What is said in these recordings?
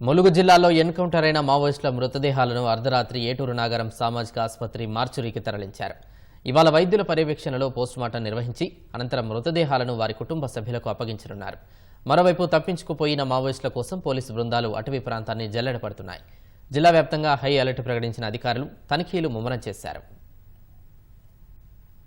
ములుగు జిల్లాలో ఎన్కౌంటర్ అయిన మావోయిస్టుల మృతదేహాలను అర్ధరాత్రి ఏటూరు నాగరం సామాజిక ఆసుపత్రి మార్చురీకి తరలించారు. ఇవాళ వైద్యుల పర్యవేక్షణలో పోస్టుమార్టం నిర్వహించి అనంతరం మృతదేహాలను వారి కుటుంబ సభ్యులకు అప్పగించనున్నారు. మరోవైపు తప్పించుకుపోయిన మావోయిస్టుల కోసం పోలీసు బృందాలు అటవీ ప్రాంతాన్ని జల్లెడ పడుతున్నాయి. జిల్లా వ్యాప్తంగా హై అలర్ట్ ప్రకటించిన అధికారులు తనిఖీలు ముమ్మరం చేశారు.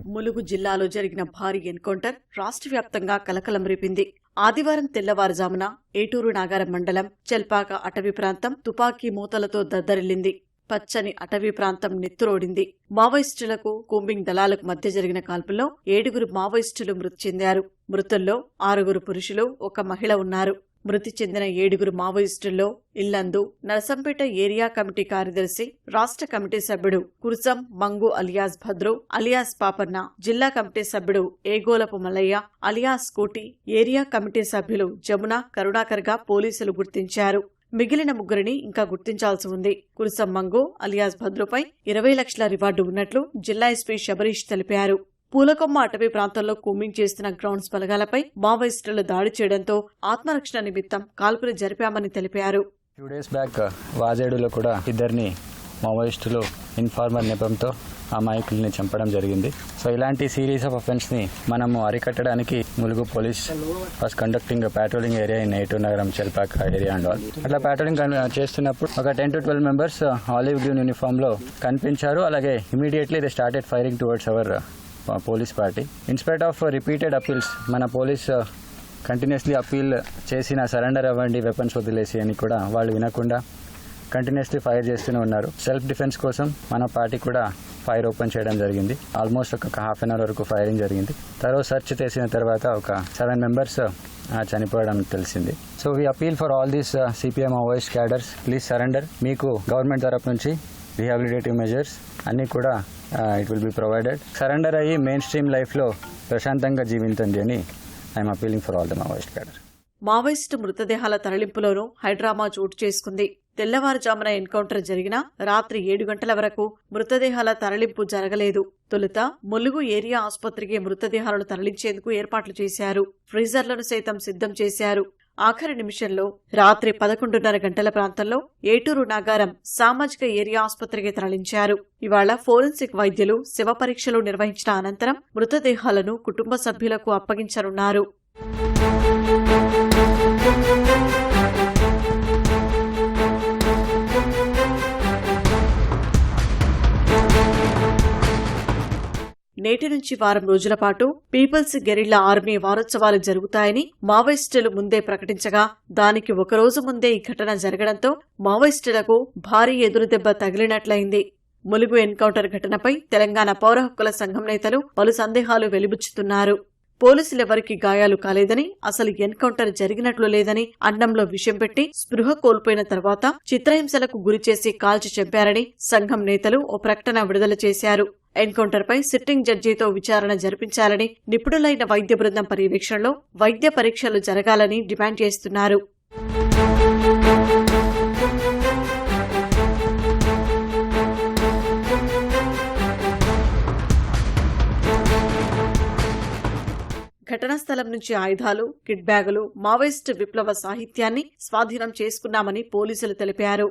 ములుగు జిల్లాలో జరిగిన భారీ ఎన్కౌంటర్ రాష్ట్ర వ్యాప్తంగా కలకలం రేపింది. ఆదివారం తెల్లవారుజామున ఏటూరు నాగారం మండలం చెల్పాక అటవీ ప్రాంతం తుపాకీ మూతలతో దద్దరిల్లింది. పచ్చని అటవీ ప్రాంతం నెత్తురోడింది. మావోయిస్టులకు కూంబింగ్ దళాలకు మధ్య జరిగిన కాల్పుల్లో ఏడుగురు మావోయిస్టులు మృతి చెందారు. మృతుల్లో ఆరుగురు పురుషులు ఒక మహిళ ఉన్నారు. మృతి చెందిన ఏడుగురు మావోయిస్టుల్లో ఇల్లందు నరసంపేట ఏరియా కమిటీ కార్యదర్శి రాష్ట్ర కమిటీ సభ్యుడు కుర్సం మంగు అలియాస్ భద్రు అలియాస్ పాపన్న జిల్లా కమిటీ సభ్యుడు Egolapu Mallaiah alias Koti area committee సభ్యులు జమున కరుణాకర్గా పోలీసులు గుర్తించారు. మిగిలిన ముగ్గురిని ఇంకా గుర్తించాల్సి ఉంది. కురుసం మంగు అలియాస్ భద్రుపై ఇరవై లక్షల రివార్డు ఉన్నట్లు జిల్లా ఎస్పీ శబరీష్ తెలిపారు. పూలకొమ్మ అటవీ ప్రాంతంలో కూమింగ్ చేస్తున్న గ్రౌండ్స్ బలగాలపై మావోయిస్టులు దాడి చేయడంతో ఆత్మరక్షణ నిమిత్తం కాల్పులు జరిపామని తెలిపారు. టూ డేస్ బ్యాక్ వాజేడులో కూడా ఇద్దరిని మావోయిస్టులు ఇన్ఫార్మర్ నెపంతో ఆ మైకుల్ని చంపడం జరిగింది. సో ఇలాంటి సిరీస్ ఆఫ్ అఫెన్స్ని మనము అరికట్టడానికి Mulugu police was conducting patrolling area in Nagaram Chelpaka area and all అట్లా పాట్రోలింగ్ uh, చేస్తున్నప్పుడు ఒక ten to twelve members olive green యూనిఫామ్లో కనిపించారు. అలాగే immediately they started firing towards our police party. In spite of repeated appeals మన police uh, continuously appeal చేసిన surrender అవ్వండి weapons వదిలేసి అని కూడా వాళ్ళు వినకుండా కంటిన్యూస్లీ ఫైర్ చేస్తూనే ఉన్నారు. సెల్ఫ్ డిఫెన్స్ కోసం మన పార్టీ కూడా ఫైర్ ఓపెన్ చేయడం జరిగింది. ఆల్మోస్ట్ ఒక హాఫ్ అన్ అవర్ వరకు ఫైరింగ్ జరిగింది. తర్వాత సెర్చ్ చేసిన తర్వాత ఒక సెవెన్ మెంబర్స్ చనిపోవడం తెలిసింది. So we appeal for all these CPM OS cadres please surrender మీకు గవర్నమెంట్ తరపు నుంచి రిహాబిలిటేటివ్ మెజర్స్ అన్నీ కూడా it will be provided surrender అయ్యి మెయిన్ స్ట్రీమ్ లైఫ్లో ప్రశాంతంగా జీవించండి అని I'm appealing for all the Maoist cadre Maoist మృతదేహాల తరలింపులోనూ హైడ్రామా చోటు చేసుకుంది. తెల్లవారుజామున ఎన్కౌంటర్ జరిగిన రాత్రి ఏడు గంటల వరకు మృతదేహాల తరలింపు జరగలేదు. తొలుత ములుగు ఏరియా ఆసుపత్రికి మృతదేహాలను తరలించేందుకు ఏర్పాట్లు చేశారు. ఫ్రీజర్లను సైతం సిద్ధం చేశారు. ఆఖరి నిమిషంలో రాత్రి పదకొండున్నర గంటల ప్రాంతంలో ఏటూరు నాగారం సామాజిక ఏరియా ఆసుపత్రికి తరలించారు. ఇవాళ ఫోరెన్సిక్ వైద్యులు శవ పరీక్షలు నిర్వహించిన అనంతరం మృతదేహాలను కుటుంబ సభ్యులకు అప్పగించనున్నారు. నేటి నుంచి వారం రోజుల పాటు పీపుల్స్ గెరిల్లా ఆర్మీ వారోత్సవాలు జరుగుతాయని మావోయిస్టులు ముందే ప్రకటించగా దానికి ఒక రోజు ముందే ఈ ఘటన జరగడంతో మావోయిస్టులకు భారీ ఎదురుదెబ్బ తగిలినట్లయింది. ములుగు ఎన్కౌంటర్ ఘటనపై తెలంగాణ పౌర హక్కుల సంఘం నేతలు పలు సందేహాలు వెలిబుచ్చుతున్నారు. పోలీసులెవరికి గాయాలు కాలేదని అసలు ఎన్కౌంటర్ జరిగినట్లు లేదని అన్నంలో విషం పెట్టి స్పృహ కోల్పోయిన తర్వాత చిత్రహింసలకు గురిచేసి కాల్చి చంపారని సంఘం నేతలు ఓ ప్రకటన విడుదల చేశారు. ఎన్కౌంటర్పై సిట్టింగ్ జడ్జితో విచారణ జరిపించాలని నిపుణులైన వైద్య బృందం పర్యవేక్షణలో వైద్య పరీక్షలు జరగాలని డిమాండ్ చేస్తున్నారు. ఘటనా స్థలం నుంచి ఆయుధాలు కిట్ బ్యాగులు మావోయిస్టు విప్లవ సాహిత్యాన్ని స్వాధీనం చేసుకున్నామని పోలీసులు తెలిపారు.